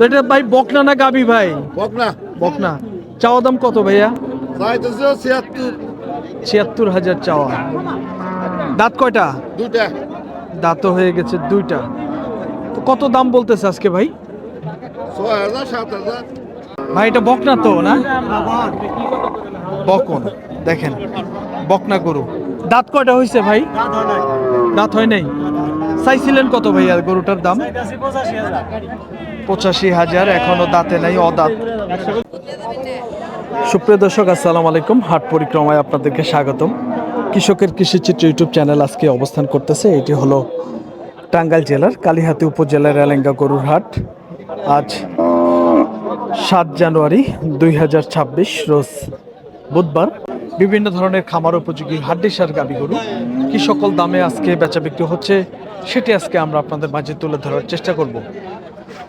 তো এটা ভাই বকনা না গাবি ভাই? বকনা। বকনা। চাওয়া দাম কত ভাইয়া? ছিয়াত্তর। ছিয়াত্তর হাজার চাওয়া। দাঁত কয়টা? দুইটা। দাঁতও হয়ে গেছে দুইটা। তো কত দাম বলতেছে আজকে ভাই? ছয় হাজার সাত হাজার। ভাই এটা বকনা তো না? বকন। দেখেন বকনা গরু। দাঁত কয়টা হয়েছে ভাই? দাঁত হয় নাই। চাইছিলেন কত ভাইয়া গরুটার দাম? পঁচাশি হাজার, এখনও দাঁতে নাই, অদাঁত। সুপ্রিয় দর্শক, আসসালামু আলাইকুম। হাট পরিক্রমায় আপনাদেরকে স্বাগতম। কৃষকের কৃষিচিত্র ইউটিউব চ্যানেল আজকে অবস্থান করতেছে। এটি হলো টাঙ্গাইল জেলার কালিহাতি উপজেলার এলেঙ্গা গরুর হাট। আজ সাত জানুয়ারি দুই হাজার ছাব্বিশ, রোজ বুধবার। বিভিন্ন ধরনের খামার উপযোগী হাড্ডিসার গাবি গরু। কি সকল দামে আজকে বেচা বিক্রি হচ্ছে, সেটি আজকে আমরা আপনাদের মাঝে তুলে ধরার চেষ্টা করব।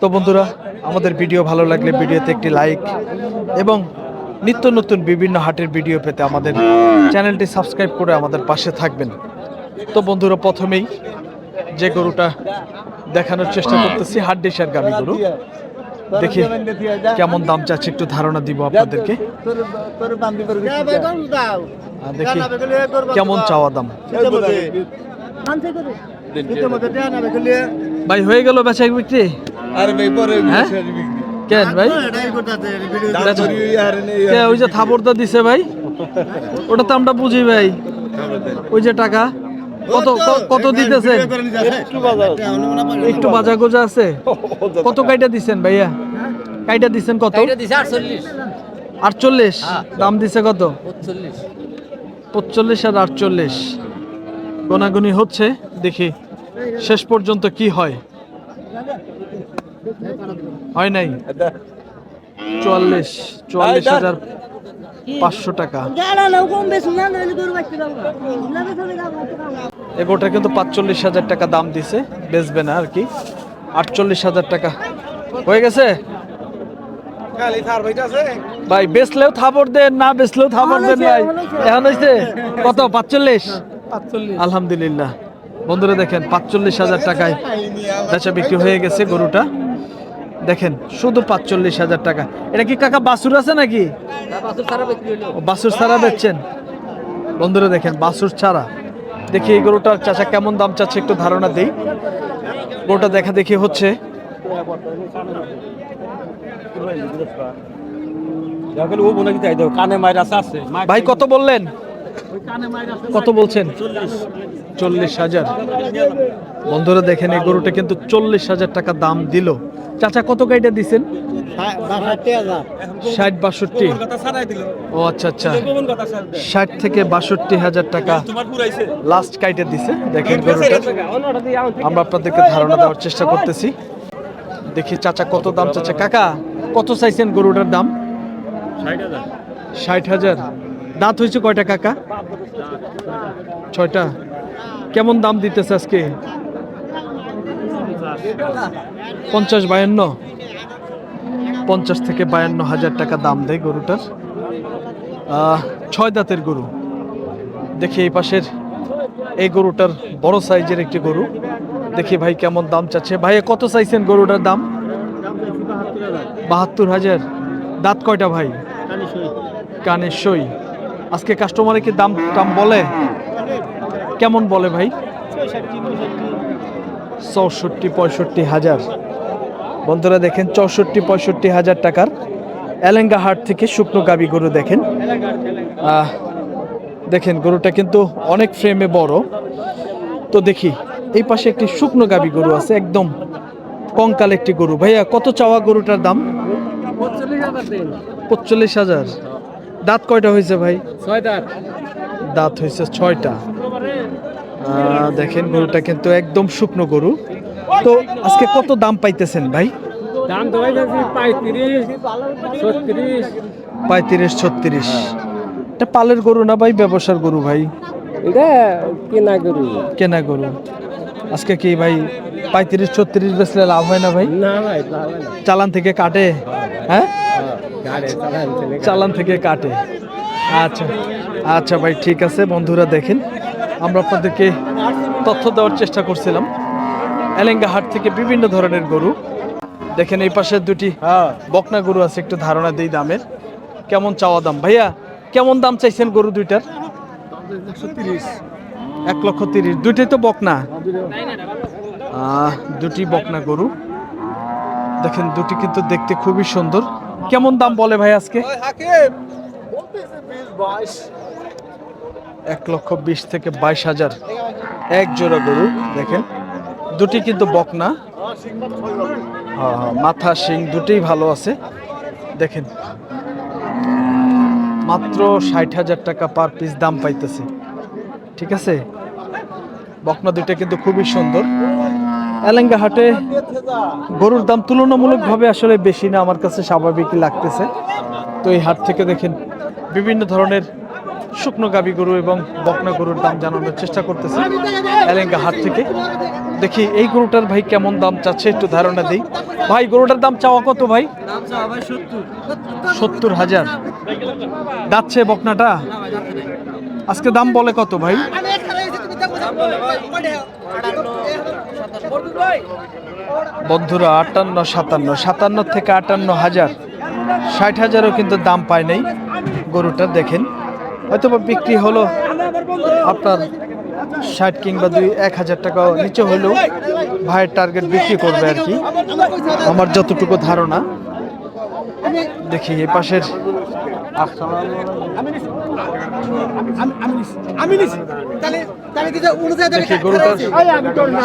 তো বন্ধুরা, আমাদের ভিডিও ভালো লাগলে ভিডিওতে একটি লাইক এবং নিত্য নতুন বিভিন্ন হাটের ভিডিও পেতে আমাদের চ্যানেলটি সাবস্ক্রাইব করে আমাদের পাশে থাকবেন। তো বন্ধুরা, প্রথমেই যে গরুটা দেখানোর চেষ্টা করতেছি হাড্ডিসার গাবি গরু। দেখি কেমন দাম চাচ্ছে, একটু ধারণা দিব আপনাদেরকে। দেখি কেমন চাওয়া দাম। ভাই, হয়ে গেল বেচা বিক্রি? আরে ভাই পরে হ্যাঁ? কেন ভাই? ওই যে থাপড়টা দিছে ভাই? ওটা তো আমরা বুঝি ভাই। ওই যে টাকা। কত কত দিতেছেন? একটু বাজা গোজা আছে? কত কাইটা দিছেন ভাইয়া? কাইটা দিছেন কত? আটচল্লিশ। দাম দিছে কত? পঁচল্লিশ আর আটচল্লিশ। গোনাগুনি হচ্ছে দেখি শেষ পর্যন্ত কি হয়? হয় নাই? চুয়াল্লিশ চুয়াল্লিশ হাজার পাঁচশো টাকা। এগোটা কিন্তু পাঁচচল্লিশ হাজার টাকা দাম দিছে বেচবে না আর কি। আটচল্লিশ হাজার টাকা। হয়ে গেছে? ভাই বেচলেও থাপড় দেন না বেচলেও থাপড় দেন ভাই। এখন হয়েছে কত? পাঁচচল্লিশ। আলহামদুলিল্লাহ। বন্ধুরা দেখেন পাঁচচল্লিশ হাজার টাকায় বেচা বিক্রি হয়ে গেছে গরুটা। দেখেন, শুধু পাঁচচল্লিশ হাজার টাকা। এটা কি কাকা বাসুর আছে নাকি? বাসুর ছাড়া বেচছেন। বন্ধুরা দেখেন বাসুর ছাড়া। দেখি এই গরুটার চাচা কেমন দাম চাচ্ছে একটু ধারণা দিই। গরুটা দেখা দেখি হচ্ছে। ভাই, কত বললেন? কত বলছেন? চল্লিশ হাজার। বন্ধুরা দেখেন, এই গরুটা কিন্তু চল্লিশ হাজার টাকা দাম দিল। চাচা কত গাইটা দিছেন? ষাট বাষট্টি ও আচ্ছা আচ্ছা। ষাট থেকে বাষট্টি হাজার টাকা লাস্ট কাইটে দিছে। দেখেন আমরা আপনাদেরকে ধারণা দেওয়ার চেষ্টা করতেছি। দেখি চাচা কত দাম চাচা। কাকা কত চাইছেন গরুটার দাম? ষাট হাজার। দাঁত হয়েছে কয়টা কাকা? ছয়টা। কেমন দাম দিতেছে আজকে? পঞ্চাশ বায়ান্ন। পঞ্চাশ থেকে বায়ান্ন হাজার টাকা দাম দেয় গরুটার। ছয় দাঁতের গরু। দেখি এই পাশের, এই গরুটার বড় সাইজের একটি গরু। দেখি ভাই কেমন দাম চাচ্ছে। ভাই, কত চাইছেন গরুটার দাম? বাহাত্তর হাজার। দাঁত কয়টা ভাই? কানের সই। আজকে কাস্টমারে কি দাম টাম বলে? কেমন বলে ভাই? চৌষট্টি, পঁয়ষট্টি হাজার। বন্ধুরা দেখেন, চৌষট্টি, পঁয়ষট্টি হাজার টাকার এলেঙ্গা হাট থেকে শুকনো গাবি গরু দেখেন। দেখেন, গরুটা কিন্তু অনেক ফ্রেমে বড়। তো দেখি, এই পাশে একটি শুকনো গাবি গরু আছে, একদম কঙ্কাল একটি গরু। ভাইয়া, কত চাওয়া গরুটার দাম? পঁচল্লিশ হাজার। দাঁত কয়টা হয়েছে ভাই? দাঁত হয়েছে ছয়টা। দেখেন, গরুটা কিন্তু একদম শুকনো গরু। তো আজকে কত দাম পাইতেছেন ভাই? দাম তো পঁয়ত্রিশ ছত্রিশ। এটা পালের গরু না ভাই ব্যবসার গরু ভাই? এটা কেনা গরু। কেনা গরু। আজকে কি ভাই পঁয়ত্রিশ ছত্রিশ বেচলে লাভ হয় না ভাই? না ভাই চালান থেকে কাটে? হ্যাঁ? চালান চালান থেকে কাটে। আচ্ছা আচ্ছা ভাই ঠিক আছে বন্ধুরা দেখেন। আমরা আপনাদেরকে তথ্য দেওয়ার চেষ্টা করছিলাম। এলেঙ্গা হাট থেকে বিভিন্ন ধরনের গরু। দেখেন এই পাশে দুটি বকনা গরু আছে একটু ধারণা দেই দামের। কেমন চাওয়া দাম? ভাইয়া কেমন দাম চাইছেন গরু দুইটার? এক লক্ষ তিরিশ। দুইটাই তো বকনা? দুটি বকনা গরু। দেখেন দুটি কিন্তু দেখতে খুবই সুন্দর। কেমন দাম বলে ভাই আজকে? এক লক্ষ বিশ থেকে বাইশ হাজার। এক জোড়া গরু দেখেন। দুটি কিন্তু বকনা। হ্যাঁ, হ্যাঁ, মাথা শিং দুটোই ভালো আছে। দেখেন। মাত্র ষাট হাজার টাকা পার পিস দাম পাইতেছে। ঠিক আছে? বকনা দুইটা কিন্তু খুবই সুন্দর। এলেঙ্গা হাটে গরুর দাম তুলনামূলকভাবে আসলে বেশি না আমার কাছে স্বাভাবিকই লাগতেছে। তো এই হাট থেকে দেখেন বিভিন্ন ধরনের শুকনো গাবি গরু এবং বকনা গরুর দাম জানানোর চেষ্টা করতেছে এলেঙ্গা হাট থেকে। দেখি, এই গরুটার ভাই কেমন দাম চাচ্ছে একটু ধারণা দিই। ভাই, গরুটার দাম চাওয়া কত ভাই? সত্তর হাজার। যাচ্ছে বকনাটা? আজকে দাম বলে কত ভাই? বন্ধুরা, আটান্ন, সাতান্ন। সাতান্ন থেকে আটান্ন হাজার। ষাট হাজারও কিন্তু দাম পায় নাই গরুটা, দেখেন। হয়তো বিক্রি হলো আপনার ষাট কিংবা দুই, এক হাজার টাকা নিচে হলেও ভাইয়ের টার্গেট বিক্রি করবে আর কি। আমার যতটুকু ধারণা, দেখি এই পাশের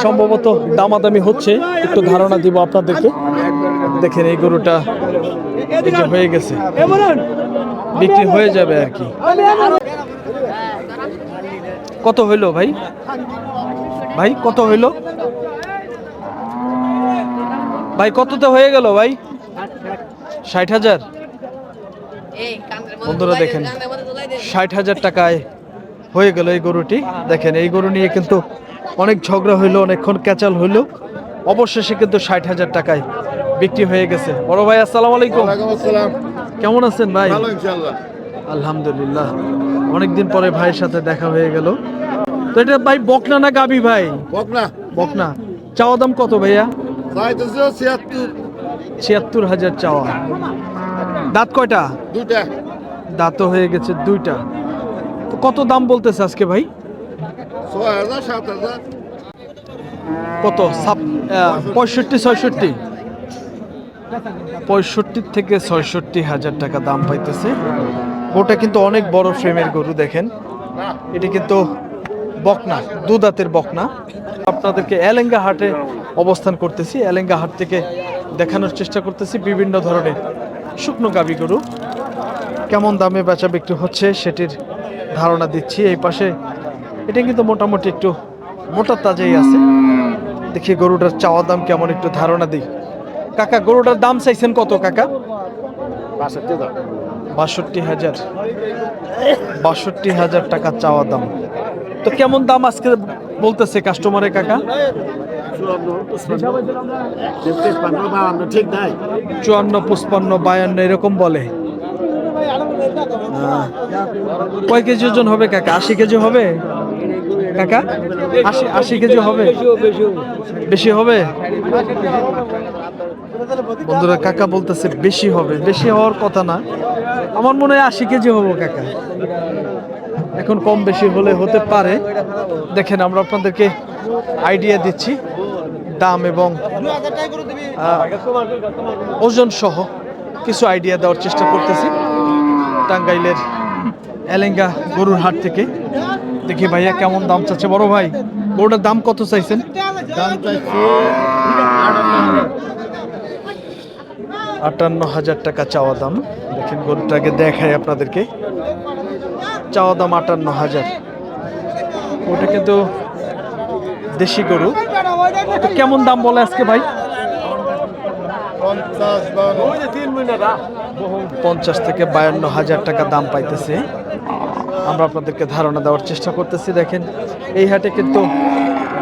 সম্ভবত দামাদামি হচ্ছে, একটু ধারণা দিব আপনাদেরকে। দেখেন এই গরুটা হয়ে গেছে। বিক্রি হয়ে যাবে আর কি। কত হইল ভাই? ভাই কত হইল? ভাই কততে হয়ে গেল ভাই? ষাট হাজার? বন্ধুরা দেখেন ষাট হাজার টাকায় হয়ে গেল এই গরুটি। দেখেন এই গরু নিয়ে কিন্তু অনেক ঝগড়া হইল অনেকক্ষণ ক্যাচাল হইল। অবশেষে কিন্তু ষাট হাজার টাকায় বিক্রি হয়ে গেছে। বড় ভাই আসসালামু আলাইকুম। আসসালাম। কেমন আছেন ভাই? আলহামদুলিল্লাহ। অনেকদিন পরে ভাইয়ের সাথে দেখা হয়ে গেল। তো এটা ভাই বকনা না গাবি ভাই? বকনা। বকনা। চাওয়া দাম কত ভাইয়া? ছিয়াত্তর। ছিয়াত্তর হাজার চাওয়া। দাঁত কয়টা? দুইটা। দাঁতও হয়ে গেছে দুইটা। তো কত দাম বলতেছে আজকে ভাই? ছয় হাজার সাত হাজার। কত? পঁয়ষট্টি ছয়ষট্টি? পঁয়ষট্টি থেকে ছয়ষট্টি হাজার টাকা দাম পাইতেছে। ওটা কিন্তু অনেক বড় ফ্রেমের গরু দেখেন। এটি কিন্তু বকনা, দুদাতের বকনা। আপনাদেরকে এলেঙ্গা হাটে অবস্থান করতেছি। এলেঙ্গা হাট থেকে দেখানোর চেষ্টা করতেছি বিভিন্ন ধরনের শুকনো গাবি গরু। কেমন দামে বেচা বিক্রি হচ্ছে সেটির ধারণা দিচ্ছি। এই পাশে এটা কিন্তু মোটামুটি একটু মোটা তাজাই আছে। দেখি গরুটার চাওয়া দাম কেমন একটু ধারণা দিই। কাকা, গরুটার দাম চাইছেন কত, কাকা? হাজার। বাষট্টি হাজার টাকা চাওয়া দাম। তো কেমন দাম আজকে বলতেছে কাস্টমারে কাকা? চুয়ান্ন, পঁচপান্ন, বায়ান্ন, এরকম বলে। কয় কেজি ওজন হবে কাকা? আশি কেজি হবে? কাকা, আশি আশি কেজি হবে? বেশি হবে? বন্ধুরা, কাকা বলতেছে বেশি হবে। বেশি হওয়ার কথা না। আমার মনে হয় আশি কেজি হব কাকা। এখন কম বেশি হলে হতে পারে। দেখেন, আমরা আপনাদেরকে আইডিয়া দিচ্ছি দাম এবং ওজন সহ কিছু আইডিয়া দেওয়ার চেষ্টা করতেছি। টাঙ্গাইলের এলেঙ্গা গরুর হাট থেকে। দেখি ভাইয়া কেমন দাম চাচ্ছে। বড় ভাই, গরুটার দাম কত চাইছেন? আটান্ন হাজার টাকা চাওয়া দাম। দেখেন গরুটাকে দেখায় আপনাদেরকে। চাওয়া দাম আটান্ন হাজার ওটা কিন্তু দেশি গরু। কেমন দাম বলে আজকে ভাই? পঞ্চাশ থেকে বায়ান্ন হাজার টাকা দাম পাইতেছে। আমরা আপনাদেরকে ধারণা দেওয়ার চেষ্টা করতেছি, দেখেন। এই হাটে কিন্তু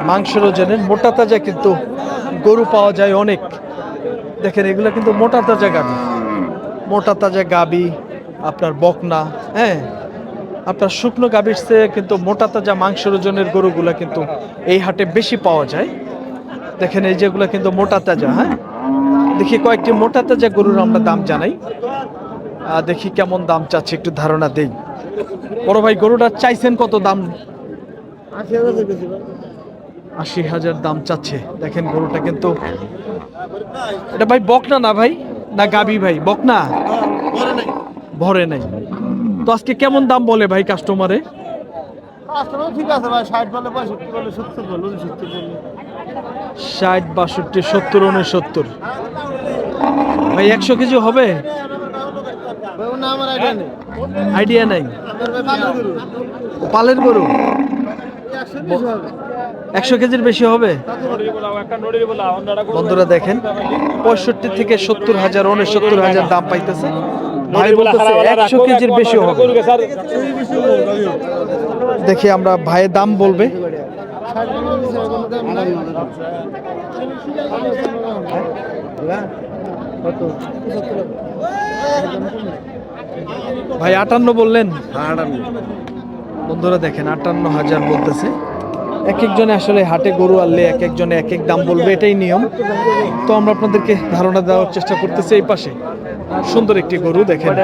মাংসের ওজনের মোটা তাজা কিন্তু গরু পাওয়া যায় অনেক। দেখেন, এগুলো কিন্তু মোটা তাজা গাবি। মোটা তাজা গাবি, আপনার বকনা হ্যাঁ? আপনার শুকনো গাভীর চেয়ে কিন্তু মোটা তাজা মাংসের ওজনের গরুগুলো কিন্তু এই হাটে বেশি পাওয়া যায়। দেখেন, এই যেগুলো কিন্তু মোটা তাজা হ্যাঁ? দেখি কয়েকটি মোটা তাজা গরুর আমরা দাম জানাই। দেখি কেমন দাম চাচ্ছে, একটু ধারণা দেই। বড় ভাই গরুটা চাইছেন কত দাম? আশি হাজার দাম চাচ্ছে। দেখেন গরুটা কিন্তু এটা ভাই বকনা না ভাই? না গাবি ভাই বকনা? ভরে নাই। তো আজকে কেমন দাম বলে ভাই কাস্টমারে ষাট বাষট্টি সত্তর উনসত্তর। ভাই একশো কেজি হবে? আইডিয়া নেই। পালের গরু। একশো বেশি হবে একশো কেজির বেশি হবে? বন্ধুরা দেখেন পঁয়ষট্টি থেকে সত্তর হাজার উনসত্তর হাজার দাম পাইতেছে। ভাই বলতেছে একশো কেজির বেশি হবে। দেখি আমরা ভাইয়ের দাম বলবে। ভাই আটান্ন বললেন। বন্ধুরা দেখেন আটান্ন হাজার বলতেছে। এক একজনে আসলে হাটে গরু আনলে এক একজনে এক এক দাম বলবে, এটাই নিয়ম। তো আমরা আপনাদেরকে ধারণা দেওয়ার চেষ্টা করতেছি এই পাশে। সুন্দর একটি গরু, দেখেন।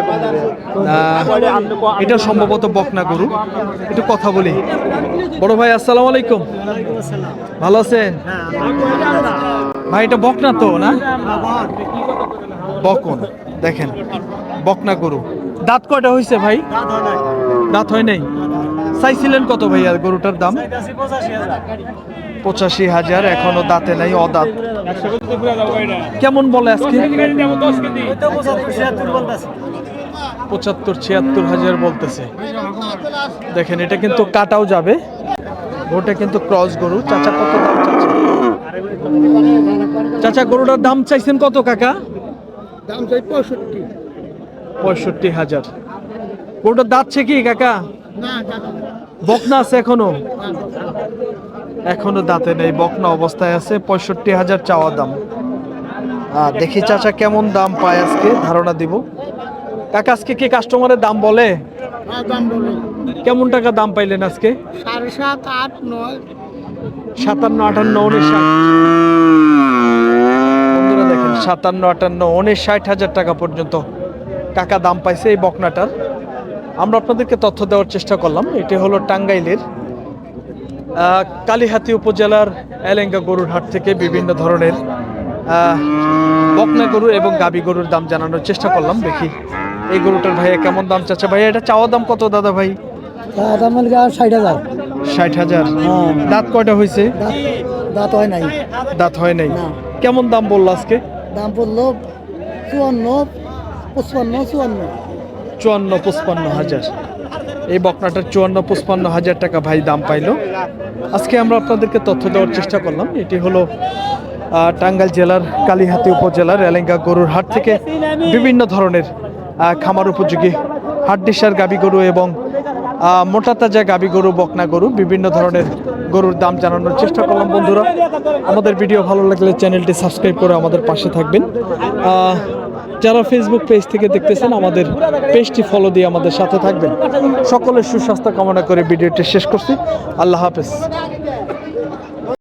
এটা সম্ভবত বকনা গরু। একটু কথা বলি। বড় ভাই, আসসালামু আলাইকুম। ভালো আছেন? ভাই, এটা বকনা তো, না? বকন, দেখেন। বকনা গরু। দাঁত কয়টা হয়েছে ভাই? দাঁত হয় নাই। চাইছিলেন কত ভাইয়া গরুটার দাম? পঁচাশি হাজার, এখনও দাঁতে নাই, অদাঁত। কেমন বলে আজকে? পঁচাত্তর, ছিয়াত্তর হাজার বলতেছে। দেখেন, এটা কিন্তু কাটাও যাবে। গরুটা কিন্তু ক্রস গরু। চাচা, কত দাম চাচ্ছে চাচা, গরুটার দাম চাইছেন কত, কাকা? দাম চাই পঁয়ষট্টি পঁয়ষট্টি হাজার। গরুটার দাঁতছে কি, কাকা? না বকনা আছে এখনও? এখনও দাঁতে নেই বকনা অবস্থায় আছে পঁয়ষট্টি হাজার চাওয়া দাম। দেখি চাচা কেমন দাম পায় আজকে? ধারণা দিব। কাকা আজকে কি কাস্টমারের দাম বলে? হ্যাঁ দাম বলো। কেমন টাকা দাম পাইলেন আজকে? সাড়ে সাত আট নয়। সাতান্ন আটান্ন উনিশ বন্ধুরা দেখেন সাতান্ন আটান্ন উনিশ ষাট হাজার টাকা পর্যন্ত কাকা দাম পাইছে এই বকনাটার। আমরা আপনাদেরকে তথ্য দেওয়ার চেষ্টা করলাম। এটি হলো টাঙ্গাইলের কালিহাতি উপজেলার এলেঙ্গা গরুর হাট থেকে বিভিন্ন ধরনের বকনা গরু এবং গাবি গরুর দাম জানানোর চেষ্টা করলাম। দেখি এই গরুটার ভাইয়া কেমন দাম চাচ্ছে? ভাইয়া এটা চাওয়া দাম কত দাদা ভাই? দাম ষাট হাজার। ষাট হাজার। দাঁত কয়টা হয়েছে দাঁত হয় নাই। দাঁত হয় নাই। কেমন দাম বলল আজকে? দাম পড়ল চুয়ান্ন পঁচপান্ন চুয়ান্ন। চুয়ান্ন পঁচপান্ন হাজার। এই বকনাটার চুয়ান্ন পঁচপান্ন হাজার টাকা ভাই দাম পাইলো। আজকে আমরা আপনাদেরকে তথ্য দেওয়ার চেষ্টা করলাম। এটি হলো টাঙ্গাইল জেলার কালীহাতি উপজেলার এলেঙ্গা গরুর হাট থেকে বিভিন্ন ধরনের খামার উপযোগী হাড্ডিসার গাবি গরু এবং মোটা তাজা গাবি গরু, বকনা গরু, বিভিন্ন ধরনের গরুর দাম জানানোর চেষ্টা করলাম বন্ধুরা। আমাদের ভিডিও ভালো লাগলে চ্যানেলটি সাবস্ক্রাইব করে আমাদের পাশে থাকবেন। যারা ফেসবুক পেজ থেকে দেখতেছেন, আমাদের পেজটি ফলো দিয়ে আমাদের সাথে থাকবেন। সকলের সুস্বাস্থ্য কামনা করে ভিডিওটি শেষ করছি। আল্লাহ হাফেজ।